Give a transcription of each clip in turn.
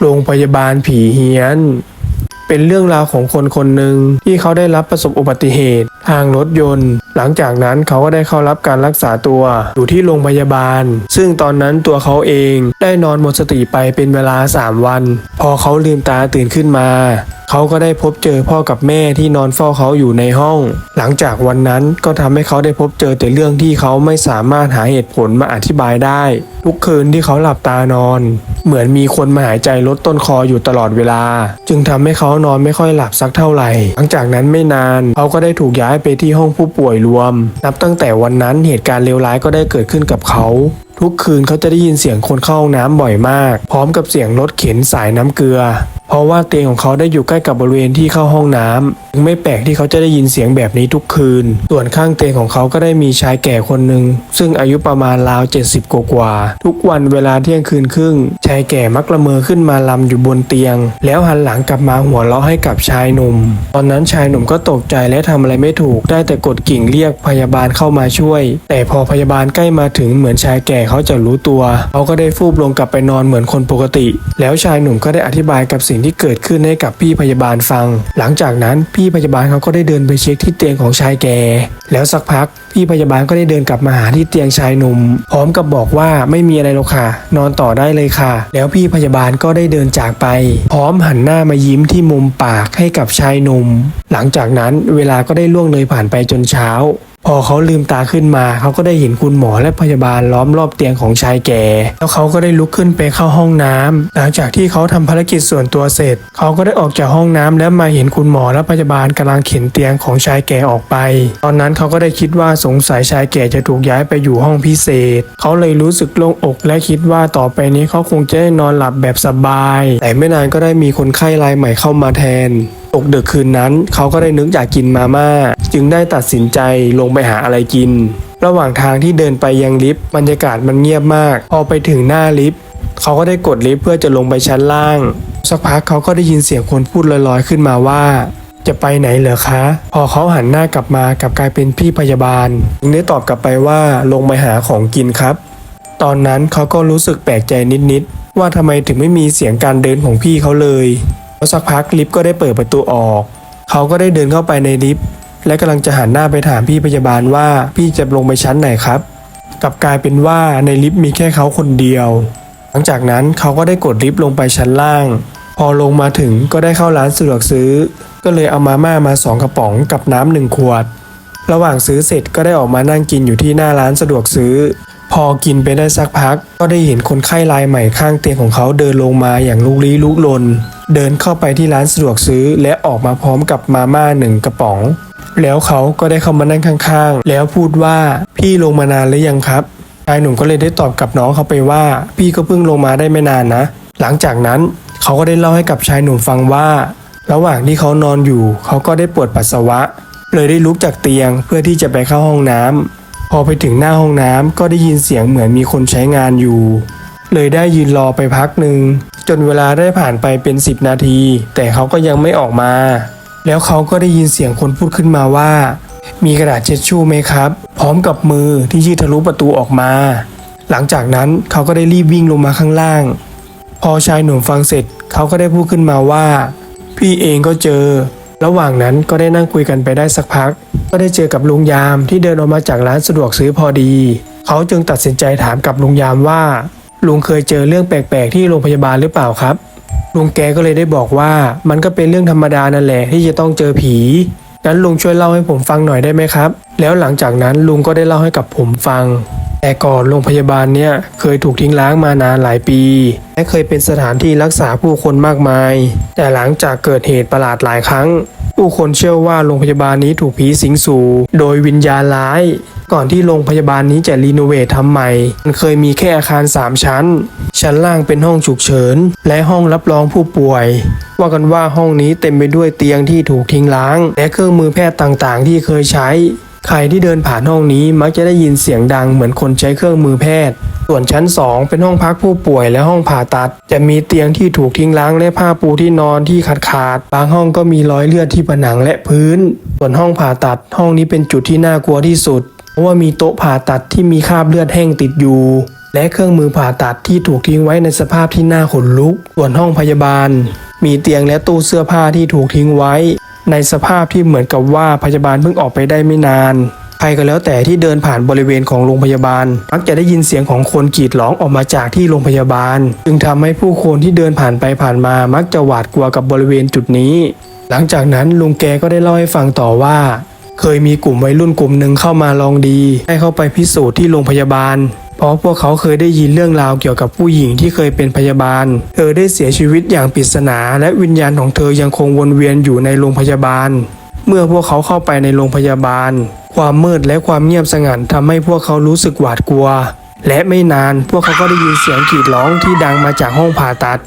โรงพยาบาลผีเฮี้ยน เป็นเรื่องราวของคนคนหนึ่งที่เขาได้รับประสบอุบัติเหตุทางรถยนต์หลังจากนั้นเขาก็ได้เข้ารับการรักษาตัวอยู่ที่โรงพยาบาล ซึ่งตอนนั้นตัวเขาเองได้นอนหมดสติไปเป็นเวลา 3 วัน พอเขาลืมตาตื่นขึ้นมา เขาก็ได้พบเจอพ่อกับแม่ที่นอนเฝ้าเขาอยู่ในห้อง หลังจากวันนั้นก็ทำให้เขาได้พบเจอแต่เรื่องที่เขาไม่สามารถหาเหตุผลมาอธิบายได้ ทุกคืนที่เขาหลับตานอน เหมือนมีคนมาหายใจลดต้นคออยู่ตลอดเวลา จึงทำให้เขานอนไม่ค่อยหลับสักเท่าไหร่ หลังจากนั้นไม่นานเขาก็ได้ถูกย้ายไปที่ห้องผู้ป่วยรวม นับตั้งแต่วันนั้นเหตุการณ์เลวร้ายก็ได้เกิดขึ้นกับเขา ทุกคืนเขาจะได้ยินเสียงคนเข้าห้องน้ำบ่อยมาก พร้อมกับเสียงรถเข็นสายน้ำเกลือ เพราะว่าเตียงของเขาได้อยู่ใกล้กับบริเวณที่เข้าห้องน้ำจึงไม่แปลกที่เขาจะได้ยินเสียงแบบนี้ทุกคืน ส่วนข้างเตียงของเขาก็ได้มีชายแก่คนหนึ่งซึ่งอายุประมาณราว 70 กว่าๆทุกวันเวลาเที่ยงคืนครึ่ง ชายแก่มักละเมอขึ้นมาลำอยู่บนเตียง แล้วหันหลังกลับมาหัวเราะให้กับชายหนุ่ม ตอนนั้นชายหนุ่มก็ตกใจและทำอะไรไม่ถูก ได้แต่กดกิ่งเรียกพยาบาลเข้ามาช่วย แต่พอพยาบาลใกล้มาถึงเหมือนชายแก่เขาจะรู้ตัวเขาก็ได้ฟูบลงกลับไปนอนเหมือนคนปกติ แล้วชายหนุ่มก็ได้อธิบายกับสิ่งที่เกิดขึ้นให้กับพี่พยาบาลฟัง หลังจากนั้นพี่พยาบาลเขาก็ได้เดินไปเช็คที่เตียงของชายแก่ แล้วสักพักพี่พยาบาลก็ได้เดินกลับมาหาที่เตียงชายหนุ่ม พร้อมกับบอกว่าไม่มีอะไรหรอกค่ะ นอนต่อได้เลยค่ะ แล้วพี่พยาบาลก็ได้เดินจากไป พร้อมหันหน้ามายิ้มที่มุมปากให้กับชายหนุ่ม หลังจากนั้นเวลาก็ได้ล่วงเลยผ่านไปจนเช้า พอเขาลืมตาขึ้นมา เขาก็ได้เห็นคุณหมอและพยาบาลล้อมรอบเตียงของชายแก่ แล้วเขาก็ได้ลุกขึ้นไปเข้าห้องน้ำหลังจากที่เขาทำภารกิจส่วนตัวเสร็จ เขาก็ได้ออกจากห้องน้ำแล้วมาเห็นคุณหมอและพยาบาลกำลังเข็นเตียงของชายแก่ออกไป ตอนนั้นเขาก็ได้คิดว่าสงสัยชายแก่จะถูกย้ายไปอยู่ห้องพิเศษ เขาเลยรู้สึกโล่งอก และคิดว่าต่อไปนี้เขาคงจะได้นอนหลับแบบสบาย แต่ไม่นานก็ได้มีคนไข้รายใหม่เข้ามาแทนตกดึกคืนนั้น เขาก็ได้นึกอยากกินมาม่า จึงได้ตัดสินใจลงไปหาอะไรกิน ระหว่างทางที่เดินไปยังลิฟต์บรรยากาศมันเงียบมาก พอไปถึงหน้าลิฟต์เขาก็ได้กดลิฟต์เพื่อจะลงไปชั้นล่าง สักพักเขาก็ได้ยินเสียงคนพูดลอยๆขึ้นมาว่า จะไปไหนเหรอคะ พอเขาหันหน้ากลับมากับกลายเป็นพี่พยาบาลจึงได้ตอบกลับไปว่าลงไปหาของกินครับ ตอนนั้นเขาก็รู้สึกแปลกใจนิดๆว่าทำไมถึงไม่มีเสียงการเดินของพี่เขาเลย แล้วสักพักลิฟต์ก็ได้เปิดประตูออก เขาก็ได้เดินเข้าไปในลิฟต์และกำลังจะหันหน้าไปถามพี่พยาบาลว่าพี่จะลงไปชั้นไหนครับกลับกลายเป็นว่าในลิฟต์มีแค่เขาคนเดียว หลังจากนั้นเขาก็ได้กดลิฟต์ลงไปชั้นล่าง พอลงมาถึงก็ได้เข้าร้านสะดวกซื้อ ก็เลยเอามาม่ามาสองกระป๋องกับน้ำหนึ่งขวด ระหว่างซื้อเสร็จก็ได้ออกมานั่งกินอยู่ที่หน้าร้านสะดวกซื้อ พอกินไปได้สักพัก ก็ได้เห็นคนไข้รายใหม่ข้างเตียงของเขาเดินลงมาอย่างลุกลี้ลุกลน เดินเข้าไปที่ร้านสะดวกซื้อ และออกมาพร้อมกับมาม่าหนึ่งกระป๋อง แล้วเขาก็ได้เข้ามานั่งข้างๆ แล้วพูดว่าพี่ลงมานานหรือยังครับชายหนุ่มก็เลยได้ตอบกับน้องเขาไปว่า พี่ก็เพิ่งลงมาได้ไม่นานนะ หลังจากนั้นเขาก็ได้เล่าให้กับชายหนุ่มฟังว่า ระหว่างที่เขานอนอยู่ เขาก็ได้ปวดปัสสาวะ เลยได้ลุกจากเตียงเพื่อที่จะไปเข้าห้องน้ำพอไปถึงหน้าห้องน้ำก็ได้ยินเสียงเหมือนมีคนใช้งานอยู่ เลยได้ยืนรอไปพักหนึ่ง จนเวลาได้ผ่านไปเป็น 10 นาที แต่เขาก็ยังไม่ออกมา แล้วเขาก็ได้ยินเสียงคนพูดขึ้นมาว่า มีกระดาษเช็ดชู่ไหมครับ พร้อมกับมือที่ยื่นทะลุประตูออกมา หลังจากนั้นเขาก็ได้รีบวิ่งลงมาข้างล่าง พอชายหนุ่มฟังเสร็จเขาก็ได้พูดขึ้นมาว่า พี่เองก็เจอ ระหว่างนั้นก็ได้นั่งคุยกันไปได้สักพัก ก็ได้เจอกับลุงยามที่เดินออกมาจากร้านสะดวกซื้อพอดี เขาจึงตัดสินใจถามกับลุงยามว่า ลุงเคยเจอเรื่องแปลกๆ ที่โรงพยาบาลหรือเปล่าครับ ลุงแกก็เลยได้บอกว่ามันก็เป็นเรื่องธรรมดานั่นแหละที่จะต้องเจอผีงั้นลุงช่วยเล่าให้ผมฟังหน่อยได้ไหมครับ แล้วหลังจากนั้นลุงก็ได้เล่าให้กับผมฟัง แต่ก่อนโรงพยาบาลเนี่ยเคยถูกทิ้งร้างมานานหลายปี และเคยเป็นสถานที่รักษาผู้คนมากมาย แต่หลังจากเกิดเหตุประหลาดหลายครั้ง ผู้คนเชื่อว่าโรงพยาบาลนี้ถูกผีสิงสู่ โดยวิญญาณร้าย ก่อนที่โรงพยาบาลนี้จะรีโนเวททำใหม่ มันเคยมีแค่อาคาร 3 ชั้น ชั้นล่างเป็นห้องฉุกเฉิน และห้องรับรองผู้ป่วย ว่ากันว่าห้องนี้เต็มไปด้วยเตียงที่ถูกทิ้งร้าง และเครื่องมือแพทย์ต่างๆ ที่เคยใช้ ใครที่เดินผ่านห้องนี้มักจะได้ยินเสียงดังเหมือนคนใช้เครื่องมือแพทย์ ส่วนชั้น 2 เป็นห้องพักผู้ป่วยและห้องผ่าตัด จะมีเตียงที่ถูกทิ้งร้างและผ้าปูที่นอนที่ขาดขาดๆบางห้องก็มีรอยเลือดที่ผนังและพื้น ส่วนห้องผ่าตัดห้องนี้เป็นจุดที่น่ากลัวที่สุด เพราะว่ามีโต๊ะผ่าตัดที่มีคราบเลือดแห้งติดอยู่ และเครื่องมือผ่าตัดที่ถูกทิ้งไว้ในสภาพที่น่าขนลุก ส่วนห้องพยาบาล มีเตียงและตู้เสื้อผ้าที่ถูกทิ้งไว้ ในสภาพที่เหมือนกับว่าพยาบาลเพิ่งออกไปได้ไม่นานใครก็แล้วแต่ที่เดินผ่านบริเวณของโรงพยาบาล มักจะได้ยินเสียงของคนกรีดร้องออกมาจากที่โรงพยาบาล จึงทำให้ผู้คนที่เดินผ่านไปผ่านมามักจะหวาดกลัวกับบริเวณจุดนี้ หลังจากนั้นลุงแกก็ได้เล่าให้ฟังต่อว่า เคยมีกลุ่มวัยรุ่นกลุ่มหนึ่งเข้ามาลองดี ให้เข้าไปพิสูจน์ที่โรงพยาบาลเพราะพวกเขาเคยได้ยินเรื่องราวเกี่ยวกับผู้หญิงที่เคยเป็นพยาบาล เธอได้เสียชีวิตอย่างปริศนา และวิญญาณของเธอยังคงวนเวียนอยู่ในโรงพยาบาล เมื่อพวกเขาเข้าไปในโรงพยาบาล ความมืดและความเงียบสงัดทำให้พวกเขารู้สึกหวาดกลัว และไม่นานพวกเขาก็ได้ยินเสียงกรีดร้องที่ดังมาจากห้องผ่าตัด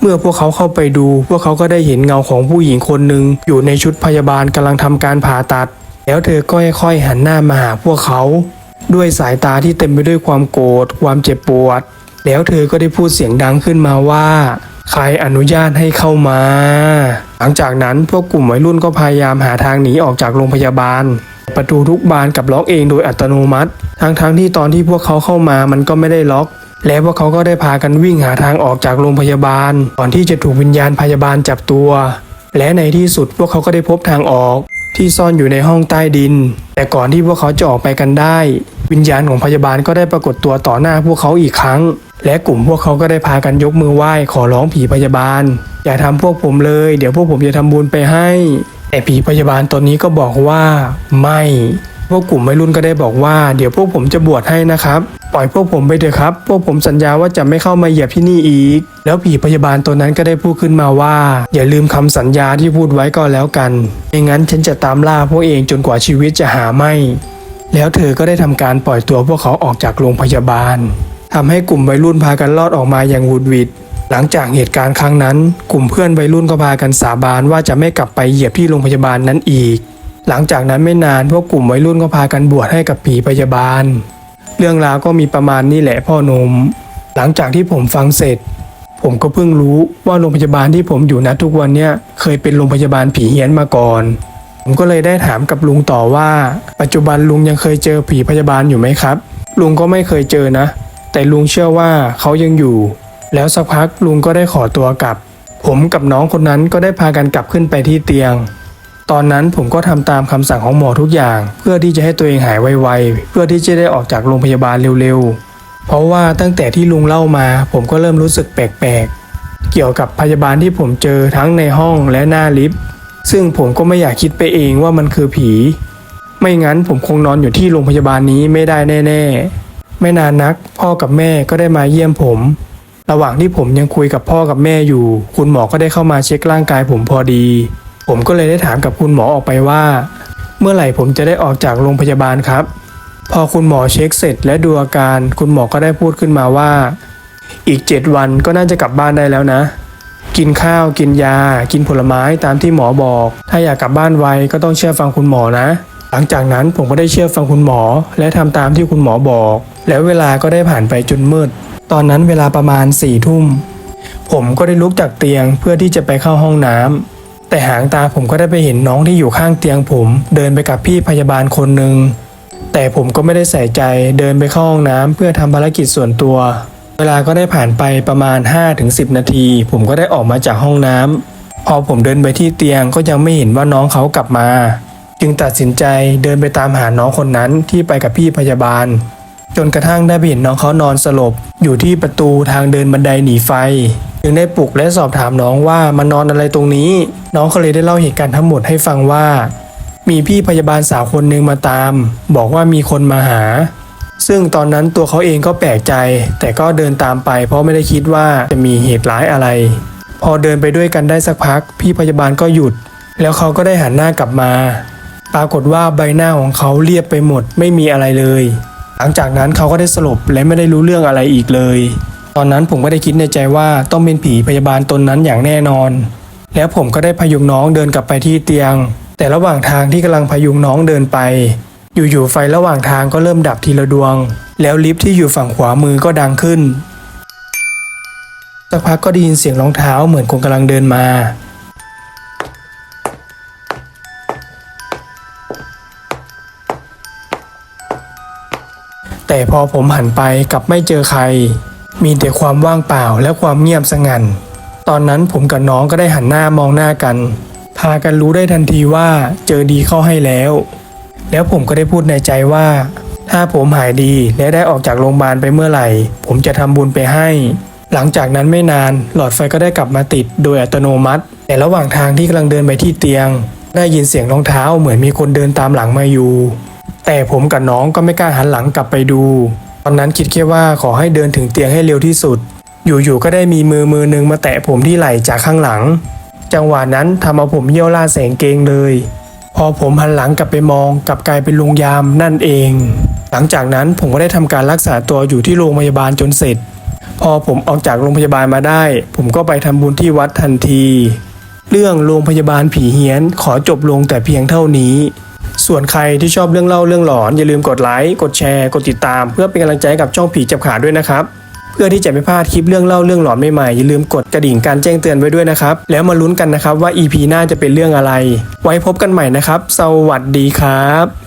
เมื่อพวกเขาเข้าไปดู พวกเขาก็ได้เห็นเงาของผู้หญิงคนหนึ่งอยู่ในชุดพยาบาลกำลังทำการผ่าตัด แล้วเธอก็ค่อยๆหันหน้ามาหาพวกเขา ด้วยสายตาที่เต็มไปด้วยความโกรธความเจ็บปวด แล้วเธอก็ได้พูดเสียงดังขึ้นมาว่าใครอนุญาตให้เข้ามา หลังจากนั้นพวกกลุ่มวัยรุ่นก็พยายามหาทางหนีออกจากโรงพยาบาล ประตูทุกบานกับล็อกเองโดยอัตโนมัติ ทั้งๆที่ตอนที่พวกเขาเข้ามามันก็ไม่ได้ล็อก และพวกเขาก็ได้พากันวิ่งหาทางออกจากโรงพยาบาล ก่อนที่จะถูกวิญญาณพยาบาลจับตัว และในที่สุดพวกเขาก็ได้พบทางออก ที่ซ่อนอยู่ในห้องใต้ดิน แต่ก่อนที่พวกเขาจะออกไปกันได้ วิญญาณของพยาบาลก็ได้ปรากฏตัวต่อหน้าพวกเขาอีกครั้ง และกลุ่มพวกเขาก็ได้พากันยกมือไหว้ขอร้องผีพยาบาล อย่าทำพวกผมเลย เดี๋ยวพวกผมจะทำบุญไปให้ แต่ผีพยาบาลตอนนี้ก็บอกว่า ไม่ พวกกลุ่มวัยรุ่นก็ได้บอกว่าเดี๋ยวพวกผมจะบวชให้นะครับ ปล่อยพวกผมไปเถอะครับ พวกผมสัญญาว่าจะไม่เข้ามาเหยียบที่นี่อีก แล้วผีพยาบาลตัวนั้นก็ได้พูดขึ้นมาว่า อย่าลืมคำสัญญาที่พูดไว้ก็แล้วกันไม่งั้นฉันจะตามล่าพวกเองจนกว่าชีวิตจะหาไม่แล้วเธอก็ได้ทำการปล่อยตัวพวกเขาออกจากโรงพยาบาลทำให้กลุ่มวัยรุ่นพากันรอดออกมาอย่างวุดวิดหลังจากเหตุการณ์ครั้งนั้น กลุ่มเพื่อนวัยรุ่นก็พากันสาบานว่าจะไม่กลับไปเหยียบที่โรงพยาบาลนั้นอีก หลังจากนั้นไม่นานพวกกลุ่มวัยรุ่นก็พากันบวชให้กับผีพยาบาล เรื่องราวก็มีประมาณนี้แหละพ่อหนม หลังจากที่ผมฟังเสร็จ ผมก็เพิ่งรู้ว่าโรงพยาบาลที่ผมอยู่ณทุกวันเนี้ยเคยเป็นโรงพยาบาลผีเฮี้ยนมาก่อน ผมก็เลยได้ถามกับลุงต่อว่า ปัจจุบันลุงยังเคยเจอผีพยาบาลอยู่ไหมครับ ลุงก็ไม่เคยเจอนะ แต่ลุงเชื่อว่าเขายังอยู่ แล้วสักพักลุงก็ได้ขอตัวกลับ ผมกับน้องคนนั้นก็ได้พากันกลับขึ้นไปที่เตียง ตอนนั้นผมก็ทำตามคำสั่งของหมอทุกอย่าง เพื่อที่จะให้ตัวเองหายไวๆ เพื่อที่จะได้ออกจากโรงพยาบาลเร็วๆ เพราะว่าตั้งแต่ที่ลุงเล่ามา ผมก็เริ่มรู้สึกแปลกๆ เกี่ยวกับพยาบาลที่ผมเจอทั้งในห้องและหน้าลิฟต์ ซึ่งผมก็ไม่อยากคิดไปเองว่ามันคือผี ไม่งั้นผมคงนอนอยู่ที่โรงพยาบาลนี้ไม่ได้แน่ๆ ไม่นานนักพ่อกับแม่ก็ได้มาเยี่ยมผม ระหว่างที่ผมยังคุยกับพ่อกับแม่อยู่ คุณหมอก็ได้เข้ามาเช็คร่างกายผมพอดี ผมก็เลยได้ถามกับคุณหมอออกไปว่า เมื่อไหร่ผมจะได้ออกจากโรงพยาบาลครับ พอคุณหมอเช็คเสร็จและดูอาการ คุณหมอก็ได้พูดขึ้นมาว่า อีก 7 วันก็น่าจะกลับบ้านได้แล้วนะ กินข้าวกินยา กินผลไม้ตามที่หมอบอก ถ้าอยากกลับบ้านไวก็ต้องเชื่อฟังคุณหมอนะ หลังจากนั้นผมก็ได้เชื่อฟังคุณหมอ และทำตามที่คุณหมอบอก แล้วเวลาก็ได้ผ่านไปจนมืด ตอนนั้นเวลาประมาณสี่ทุ่มผมก็ได้ลุกจากเตียงเพื่อที่จะไปเข้าห้องน้ำ แต่หางตาผมก็ได้ไปเห็นน้องที่อยู่ข้างเตียงผม เดินไปกับพี่พยาบาลคนหนึ่งแต่ผมก็ไม่ได้ใส่ใจเดินไปเข้าห้องน้ำเพื่อทำภารกิจส่วนตัว เวลาก็ได้ผ่านไปประมาณ 5-10 นาที ผมก็ได้ออกมาจากห้องน้ำพอผมเดินไปที่เตียงก็ยังไม่เห็นว่าน้องเขากลับมา จึงตัดสินใจเดินไปตามหาน้องคนนั้นที่ไปกับพี่พยาบาล จนกระทั่งได้ไปเห็นน้องเขานอนสลบ อยู่ที่ประตูทางเดินบันไดหนีไฟ จึงได้ปลุกและสอบถามน้องว่ามานอนอะไรตรงนี้ น้องเขาเลยได้เล่าเหตุการณ์ทั้งหมดให้ฟังว่า มีพี่พยาบาลสาวคนหนึ่งมาตาม บอกว่ามีคนมาหา ซึ่งตอนนั้นตัวเขาเองก็แปลกใจ แต่ก็เดินตามไป เพราะไม่ได้คิดว่าจะมีเหตุร้ายอะไร พอเดินไปด้วยกันได้สักพัก พี่พยาบาลก็หยุด แล้วเขาก็ได้หันหน้ากลับมา ปรากฏว่าใบหน้าของเขาเรียบไปหมดไม่มีอะไรเลย หลังจากนั้นเขาก็ได้สลบและไม่ได้รู้เรื่องอะไรอีกเลย ตอนนั้นผมก็ได้คิดในใจว่าต้องเป็นผีพยาบาลตนนั้นอย่างแน่นอน แล้วผมก็ได้พยุงน้องเดินกลับไปที่เตียง แต่ระหว่างทางที่กำลังพยุงน้องเดินไป อยู่ๆไฟระหว่างทางก็เริ่มดับทีละดวง แล้วลิฟต์ที่อยู่ฝั่งขวามือก็ดังขึ้นสักพักก็ได้ยินเสียงรองเท้าเหมือนคนกำลังเดินมา แต่พอผมหันไปกลับไม่เจอใคร มีแต่ความว่างเปล่าและความเงียบสงัน ตอนนั้นผมกับน้องก็ได้หันหน้ามองหน้ากัน พากันรู้ได้ทันทีว่าเจอดีเข้าให้แล้ว แล้วผมก็ได้พูดในใจว่า ถ้าผมหายดีและได้ออกจากโรงพยาบาลไปเมื่อไหร่ ผมจะทำบุญไปให้ หลังจากนั้นไม่นานหลอดไฟก็ได้กลับมาติดโดยอัตโนมัติ แต่ระหว่างทางที่กำลังเดินไปที่เตียง ได้ยินเสียงรองเท้าเหมือนมีคนเดินตามหลังมาอยู่ แต่ผมกับน้องก็ไม่กล้าหันหลังกลับไปดู อนนั้นคิดแค่ว่าขอให้เดินถึงเตียงให้เร็วที่สุด อยู่ๆก็ได้มีมือมือหนึ่งมาแตะผมที่ไหล่จากข้างหลัง จังหวะนั้นทำเอาผมเยี่ยวล่าแสงเกงเลย พอผมหันหลังกลับไปมองกลับกลายเป็นลุงยามนั่นเอง หลังจากนั้นผมก็ได้ทำการรักษาตัวอยู่ที่โรงพยาบาลจนเสร็จ พอผมออกจากโรงพยาบาลมาได้ ผมก็ไปทำบุญที่วัดทันที เรื่องโรงพยาบาลผีเฮี้ยนขอจบลงแต่เพียงเท่านี้ ส่วนใครที่ชอบเรื่องเล่าเรื่องหลอน อย่าลืมกดไลค์กดแชร์กดติดตาม เพื่อเป็นกำลังใจกับช่องผีจับขาด้วยนะครับ เพื่อที่จะไม่พลาดคลิปเรื่องเล่าเรื่องหลอนใหม่ๆอย่าลืมกดกระดิ่งการแจ้งเตือนไว้ด้วยนะครับ แล้วมาลุ้นกันนะครับว่า EP หน้าจะเป็นเรื่องอะไร ไว้พบกันใหม่นะครับ สวัสดีครับ